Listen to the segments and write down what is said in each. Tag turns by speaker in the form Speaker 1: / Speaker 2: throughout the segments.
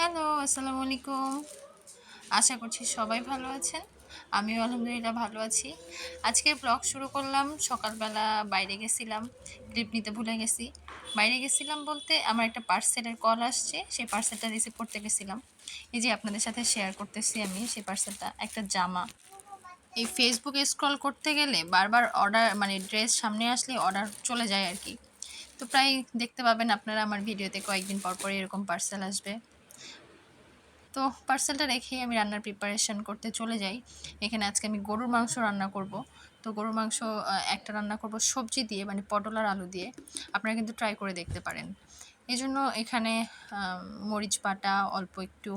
Speaker 1: Hello আসসালামু আলাইকুম আশা করছি সবাই ভালো আছেন। আমিও আলহামদুলিল্লাহ ভালো আছি। আজকে ব্লগ শুরু করলাম, সকালবেলা বাইরে গেছিলাম ক্লিপ নিতে ভুলে গেছি। বাইরে গেছিলাম বলতে আমার একটা পার্সেলের কল আসছে, সেই পার্সেলটা রিসিভ করতে গেছিলাম। এই যে আপনাদের সাথে শেয়ার করতেছি আমি, সেই পার্সেলটা একটা জামা। এই ফেসবুকে স্ক্রল করতে গেলে বারবার অর্ডার মানে ড্রেস সামনে আসলে অর্ডার চলে যায় আর কি। তো প্রায় দেখতে পাবেন আপনারা আমার ভিডিওতে কয়েকদিন পর পর এরকম পার্সেল আসবে। তো পার্সেলটা রেখেই আমি রান্নার প্রিপারেশন করতে চলে যাই। এখানে আজকে আমি গরুর মাংস রান্না করব। তো গরুর মাংস একটা রান্না করব সবজি দিয়ে মানে পটল আর আলু দিয়ে। আপনারা কিন্তু ট্রাই করে দেখতে পারেন। এই জন্য এখানে মরিচ বাটা, অল্প একটু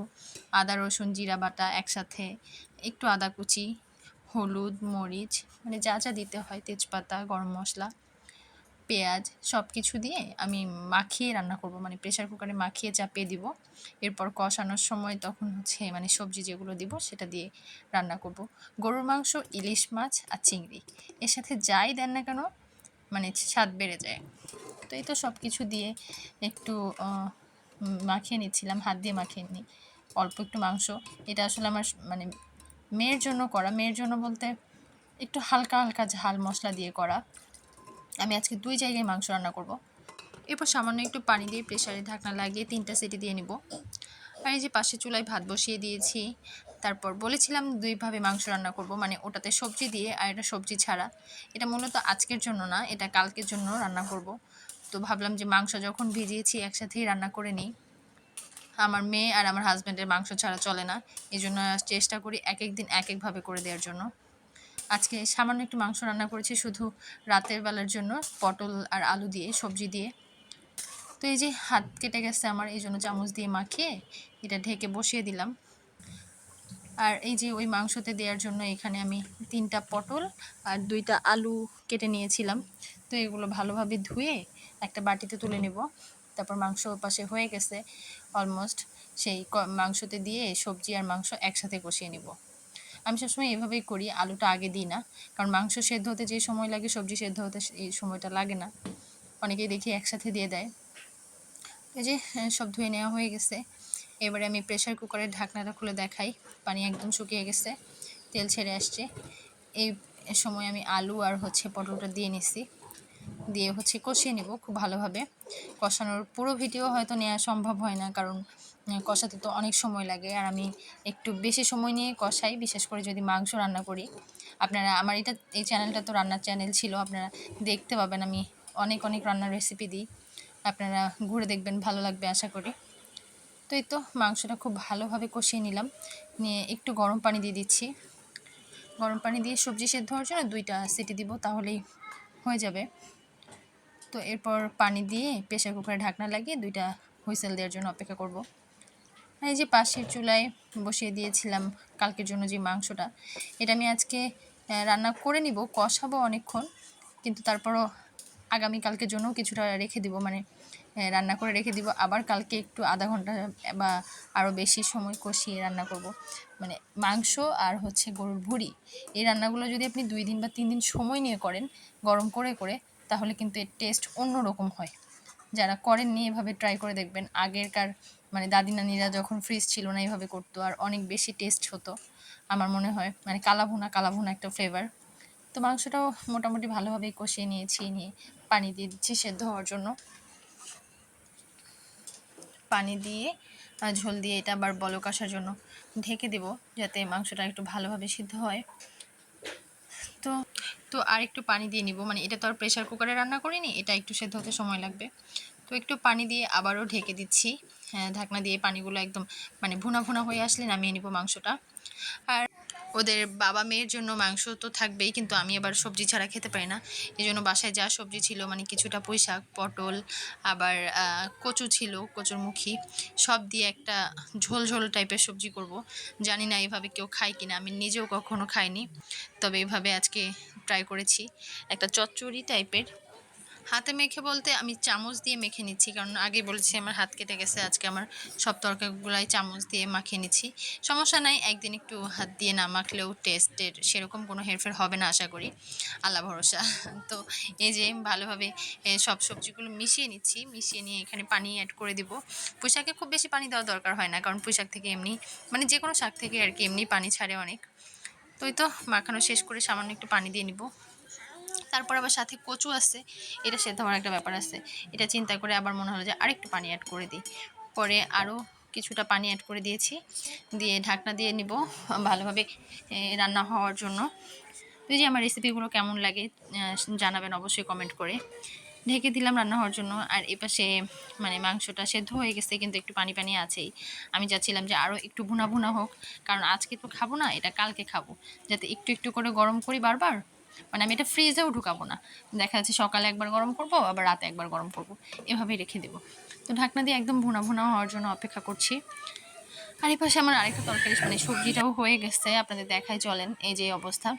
Speaker 1: আদা, রসুন, জিরা বাটা একসাথে, একটু আদা কুচি, হলুদ, মরিচ মানে যা যা দিতে হয়, তেজপাতা, গরম মশলা। পেঁয়াজ সব কিছু দিয়ে আমি মাখিয়ে রান্না করব। মানে প্রেশার কুকারে মাখিয়ে চাপিয়ে দিব। এরপর কষানোর সময় তখন হচ্ছে মানে সবজি যেগুলো দিব সেটা দিয়ে রান্না করব। গরুর মাংস, ইলিশ মাছ আর চিংড়ি। এর সাথে যাই দেন না কেন মানে স্বাদ বেড়ে যায়। তো এই তো সব কিছু দিয়ে একটু মাখিয়ে নিচ্ছিলাম, হাত দিয়ে মাখিয়ে নিই অল্প একটু মাংস। এটা আসলে আমার মানে মেয়ের জন্য করা। মেয়ের জন্য বলতে একটু হালকা হালকা ঝাল মশলা দিয়ে করা। আমি আজকে দুই জায়গায় মাংস রান্না করব। এরপর সামান্য একটু পানি দিয়ে প্রেসারে ঢাকনা লাগিয়ে তিনটা সিটি দিয়ে নিব। আর এই যে পাশে চুলায় ভাত বসিয়ে দিয়েছি, তারপর বলেছিলাম দুইভাবে মাংস রান্না করব মানে ওটাতে সবজি দিয়ে আর এটা সবজি ছাড়া। এটা মূলত আজকের জন্য না, এটা কালকের জন্য রান্না করব। তো ভাবলাম যে মাংস যখন ভিজিয়েছি, একসাথেই রান্না করে নিই। আমার মেয়ে আর আমার হাজব্যান্ডের মাংস ছাড়া চলে না। এই জন্য চেষ্টা করি এক এক দিন এক একভাবে করে দেওয়ার জন্য। আজকে সামান্য একটু মাংস রান্না করেছি শুধু রাতের বেলার জন্য, পটল আর আলু দিয়ে, সবজি দিয়ে। তো এই যে হাত কেটে গেছে আমার, এই জন্য চামচ দিয়ে মাখিয়ে এটা ঢেকে বসিয়ে দিলাম। আর এই যে ওই মাংসতে দেওয়ার জন্য এখানে আমি তিনটা পটল আর দুইটা আলু কেটে নিয়েছিলাম। তো এগুলো ভালোভাবে ধুয়ে একটা বাটিতে তুলে নেব। তারপর মাংস পাশে হয়ে গেছে অলমোস্ট সেই মাংসতে দিয়ে সবজি আর মাংস একসাথে কষিয়ে নিব। আমি সবসময় এভাবেই করি, আলুটা আগে দিই না। কারণ মাংস সেদ্ধ হতে যে সময় লাগে, সবজি সেদ্ধ হতে এই সময়টা লাগে না। অনেকেই দেখি একসাথে দিয়ে দেয়। এই যে সব ধুয়ে নেওয়া হয়ে গেছে। এবারে আমি প্রেশার কুকারের ঢাকনাটা খুলে দেখাই। পানি একদম শুকিয়ে গেছে, তেল ছেড়ে আসছে। এই সময় আমি আলু আর হচ্ছে পটলটা দিয়ে নিছি। দিয়ে হচ্ছে কষিয়ে নিব খুব ভালোভাবে। কষানোর পুরো ভিডিও হয়তো নেওয়া সম্ভব হয় না, কারণ কষাতে তো অনেক সময় লাগে আর আমি একটু বেশি সময় নিয়ে কষাই, বিশেষ করে যদি মাংস রান্না করি। আপনারা আমার এটা, এই চ্যানেলটা তো রান্নার চ্যানেল ছিল, আপনারা দেখতে পাবেন আমি অনেক অনেক রান্নার রেসিপি দিই। আপনারা ঘুরে দেখবেন, ভালো লাগবে আশা করি। তো এই তো মাংসটা খুব ভালোভাবে কষিয়ে নিলাম। নিয়ে একটু গরম পানি দিয়ে দিচ্ছি। গরম পানি দিয়ে সবজি সেদ্ধ হওয়ার জন্য দুইটা সিটি দিব, তাহলেই হয়ে যাবে। তো এরপর পানি দিয়ে প্রেশার কুকারে ঢাকনা লাগিয়ে দুইটা হুইসেল দেওয়ার জন্য অপেক্ষা করব। এই যে পাশের চুলায় বসিয়ে দিয়েছিলাম কালকের জন্য যে মাংসটা, এটা আমি আজকে রান্না করে নিব, কষাবো অনেকক্ষণ, কিন্তু তারপরও আগামী কালকের জন্য কিছুটা রেখে দিব মানে রান্না করে রেখে দিব, আবার কালকে একটু আধা ঘণ্টা বা আরও বেশি সময় কষিয়ে রান্না করব। মানে মাংস আর হচ্ছে গরুর ভুঁড়ি, এই রান্নাগুলো যদি আপনি দুই দিন বা তিন দিন সময় নিয়ে করেন, গরম করে করে, তাহলে কিন্তু এর টেস্ট অন্যরকম হয়। যারা করেননি এভাবে ট্রাই করে দেখবেন। আগেরকার মানে দাদি নানিরা যখন ফ্রিজ ছিল না এভাবে করতো, আর অনেক বেশি টেস্ট হতো আমার মনে হয়। মানে কালাভুনা কালাভুনা একটা ফ্লেভার তো মাংসটাও মোটামুটি ভালোভাবেই কষিয়ে নিয়েছি, নিয়ে পানি দিয়ে দিচ্ছি সেদ্ধ হওয়ার জন্য। পানি দিয়ে ঝোল দিয়ে এটা আবার বলক আসার জন্য ঢেকে দেব যাতে মাংসটা একটু ভালোভাবে সিদ্ধ হয়। তো তো আর একটু পানি দিয়ে নিব। মানে এটা তো আর প্রেশার কুকারে রান্না করিনি, এটা একটু সেদ্ধ হতে সময় লাগবে। তো একটু পানি দিয়ে আবারও ঢেকে দিচ্ছি। হ্যাঁ ঢাকনা দিয়ে পানিগুলো একদম মানে ভুনা ভুনা হয়ে আসলে নামিয়ে নিব মাংসটা। আর ওদের বাবা মেয়ের জন্য মাংস তো থাকবেই, কিন্তু আমি আবার সবজি ছাড়া খেতে পারি না। এই জন্য বাসায় যা সবজি ছিল মানে কিছুটা পুঁই পটল, আবার কচু ছিল কচুর মুখী সব দিয়ে একটা ঝোল ঝোল টাইপের সবজি করব। জানি না এভাবে কেউ খায় কিনা, আমি নিজেও কখনো খাইনি, তবে এভাবে আজকে ট্রাই করেছি। একটা চচ্চড়ি টাইপের হাতে মেখে বলতে আমি চামচ দিয়ে মেখে নিচ্ছি, কারণ আগে বলেছি আমার হাত কেটে গেছে, আজকে আমার সব তরকারিগুলাই চামচ দিয়ে মাখিয়ে নিচ্ছি। সমস্যা নাই, একদিন একটু হাত দিয়ে না মাখলেও টেস্টের সেরকম কোনো হেরফের হবে না, আশা করি। আল্লাহ ভরসা। তো এই যে ভালোভাবে সব সবজিগুলো মিশিয়ে নিচ্ছি, মিশিয়ে নিয়ে এখানে পানি অ্যাড করে দিব। পোশাকে খুব বেশি পানি দেওয়া দরকার হয় না, কারণ পোশাক থেকে এমনি মানে যে কোনো শাক থেকে আর কি, এমনি পানি ছাড়ে অনেক। তো তো, মাখানো শেষ করে সামান্য একটু পানি দিয়ে নিব। তারপর আবার সাথে কচু আছে, এটা সেদ্ধ হওয়ার একটা ব্যাপার আছে। এটা চিন্তা করে আবার মনে হলো যে আরেকটু পানি অ্যাড করে দিই। পরে আরও কিছুটা পানি অ্যাড করে দিয়েছি, দিয়ে ঢাকনা দিয়ে নিব ভালোভাবে রান্না হওয়ার জন্য। তো এই যে আমার রেসিপিগুলো কেমন লাগে জানাবেন অবশ্যই কমেন্ট করে। ঢেকে দিলাম রান্না হওয়ার জন্য, আর এপাশে মানে মাংসটা সেদ্ধ হয়ে গেছে, কিন্তু একটু পানি পানি আছেই। আমি চাচ্ছিলাম যে আরও একটু ভুনা ভুনা হোক, কারণ আজকে তো খাব না, এটা কালকে খাব। যাতে একটু একটু করে গরম করি বারবার মানে আমি এটা ফ্রিজেও ঢুকাবো না। দেখা যাচ্ছে সকালে একবার গরম করব, আবার রাতে একবার গরম করব। এভাবেই রেখে দেবো। তো ঢাকনা দিয়ে একদম ভুনা ভুনা হওয়ার জন্য অপেক্ষা করছি। আর এই পাশে আমার আরেকটা তরকারি মানে সবজিটাও হয়ে গেছে, আপনাদের দেখাই চলেন এই যে অবস্থা।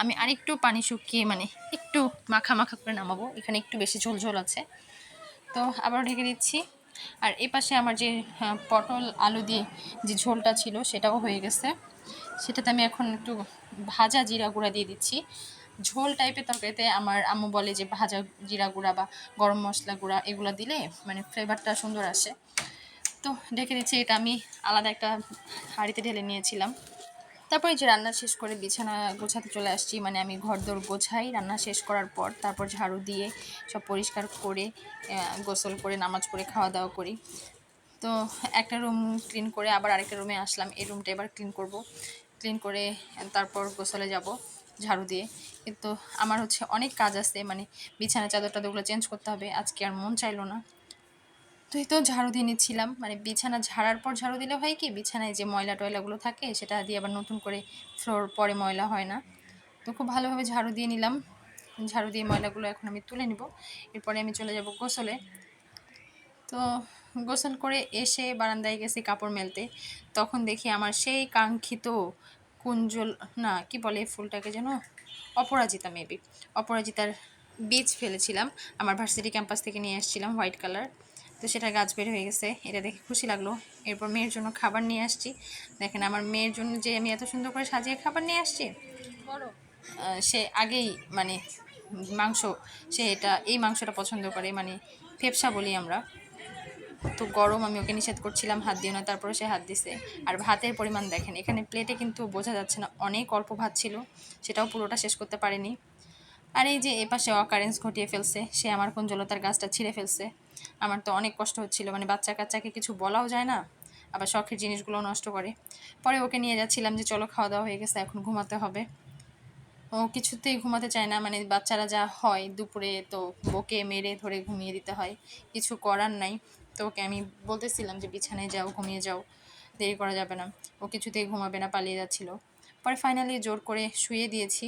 Speaker 1: আমি আরেকটু পানি শুকিয়ে মানে একটু মাখা মাখা করে নামাবো, এখানে একটু বেশি ঝোল ঝোল আছে। তো আবার ঢেকে দিচ্ছি। আর এই পাশে আমার যে পটল, আলু দিয়ে যে ঝোলটা ছিল, সেটাও হয়ে গেছে। সেটাতে আমি এখন একটু ভাজা জিরা গুঁড়া দিয়ে দিচ্ছি। ঝোল টাইপের তরকারিতে আমার আম্মু বলে যে ভাজা জিরা গুঁড়া বা গরম মশলা গুঁড়া এগুলো দিলে মানে ফ্লেভারটা সুন্দর আসে। তো ডেকে দিচ্ছি এটা আমি আলাদা একটা হাঁড়িতে ঢেলে নিয়েছিলাম। তারপরে যে রান্না শেষ করে বিছানা গোছাতে চলে আসছি মানে আমি ঘরদোর গোছাই রান্না শেষ করার পর তারপর ঝাড়ু দিয়ে সব পরিষ্কার করে গোসল করে, নামাজ পড়ে খাওয়া দাওয়া করি। তো একটা রুম ক্লিন করে আবার আরেকটা রুমে আসলাম, এই রুমটা এবার ক্লিন করব। ক্লিন করে তারপর গোসলে যাব ঝাড়ু দিয়ে। কিন্তু আমার হচ্ছে অনেক কাজ আছে মানে বিছানা, চাদর টাদরগুলো চেঞ্জ করতে হবে। আজকে আর মন চাইলো না। তো এই তো ঝাড়ু দিয়ে নিচ্ছিলাম। মানে বিছানা ঝাড়ার পর ঝাড়ু দিলে হয় কি, বিছানায় যে ময়লা টয়লাগুলো থাকে, সেটা দিয়ে আবার নতুন করে ফ্লোর পরে ময়লা হয় না। তো খুব ভালোভাবে ঝাড়ু দিয়ে নিলাম। ঝাড়ু দিয়ে ময়লাগুলো এখন আমি তুলে নিব। এরপরে আমি চলে যাব গোসলে। তো গোসল করে এসে বারান্দায় গেছি কাপড় মেলতে। তখন দেখি আমার সেই কাঙ্ক্ষিত কুঞ্জল না কি বলে ফুলটাকে যেন? অপরাজিতা মেবি অপরাজিতার বীজ ফেলেছিলাম। আমার ভার্সিটি ক্যাম্পাস থেকে নিয়ে এসেছিলাম হোয়াইট কালার তো সেটা গাছ বের হয়ে গেছে। এটা দেখে খুশি লাগল। এরপর মেয়ের জন্য খাবার নিয়ে আসছি। দেখেন আমার মেয়ের জন্য যে আমি এত সুন্দর করে সাজিয়ে খাবার নিয়ে আসছি সে আগেই মানে মাংস সে এটা এই মাংসটা পছন্দ করে। মানে ফেপসা বলি আমরা। তো গরম, আমি ওকে নিষেধ করছিলাম, হাত দিও না তারপরে সে হাত দিছে। আর ভাতের পরিমাণ দেখেন, এখানে প্লেটে কিন্তু বোঝা যাচ্ছে না, অনেক অল্প ভাত ছিল, সেটাও পুরোটা শেষ করতে পারেনি। আর এই যে এপাশে অকারেন্স ঘটিয়ে ফেলছে, সে আমার কুঞ্জলতার গাছটা ছিঁড়ে ফেলছে। আমার তো অনেক কষ্ট হচ্ছিল মানে বাচ্চা কাচ্চাকে কিছু বলাও যায় না, আবার শখের জিনিসগুলো নষ্ট করে। পরে ওকে নিয়ে যাচ্ছিলাম যে, চলো খাওয়া দাওয়া হয়ে গেছে, এখন ঘুমাতে হবে। ও কিছুতেই ঘুমাতে চায় না মানে বাচ্চারা যা হয়, দুপুরে তো বকে মেরে ধরে ঘুমিয়ে দিতে হয়, কিছু করার নাই। তো ওকে আমি বলতেছিলাম যে বিছানায় যাও ঘুমিয়ে যাও দেরি করা যাবে না। ও কিছুতেই ঘুমাবে না পালিয়ে যাচ্ছিল। পরে ফাইনালি জোর করে শুয়ে দিয়েছি।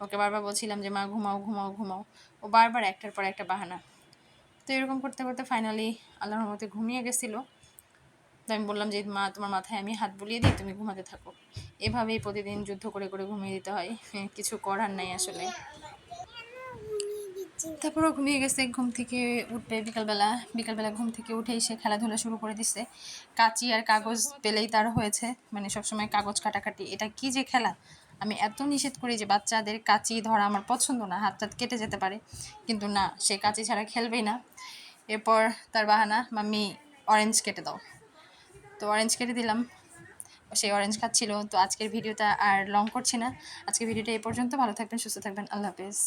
Speaker 1: ওকে বারবার বলছিলাম যে মা ঘুমাও ঘুমাও ঘুমাও। ও বারবার একটার পর একটা বাহানা। তো এরকম করতে করতে ফাইনালি আল্লাহর মতে ঘুমিয়ে গেছিল। তো আমি বললাম যে মা তোমার মাথায় আমি হাত বুলিয়ে দিই তুমি ঘুমাতে থাকো। এভাবেই প্রতিদিন যুদ্ধ করে করে ঘুমিয়ে দিতে হয় হ্যাঁ, কিছু করার নাই আসলে। তারপরও ঘুমিয়ে গেছে, ঘুম থেকে উঠবে বিকালবেলা বিকালবেলা ঘুম থেকে উঠেই সে খেলাধুলা শুরু করে দিছে। কাঁচি আর কাগজ পেলেই তার হয়েছে মানে সবসময় কাগজ কাটাকাটি। এটা কি যে খেলা? আমি এত নিষেধ করি যে বাচ্চাদের কাঁচি ধরা আমার পছন্দ না, হাত টাত কেটে যেতে পারে। কিন্তু না, সে কাঁচি ছাড়া খেলবেই না। এরপর তার বাহানা, মাম্মি অরেঞ্জ কেটে দাও। তো অরেঞ্জ কেটে দিলাম। সেই অরেঞ্জ খাচ্ছিল। তো আজকের ভিডিওটা আর লং করছি না। আজকের ভিডিওটা এই পর্যন্ত। ভালো থাকবেন, সুস্থ থাকবেন। আল্লাহ হাফেজ।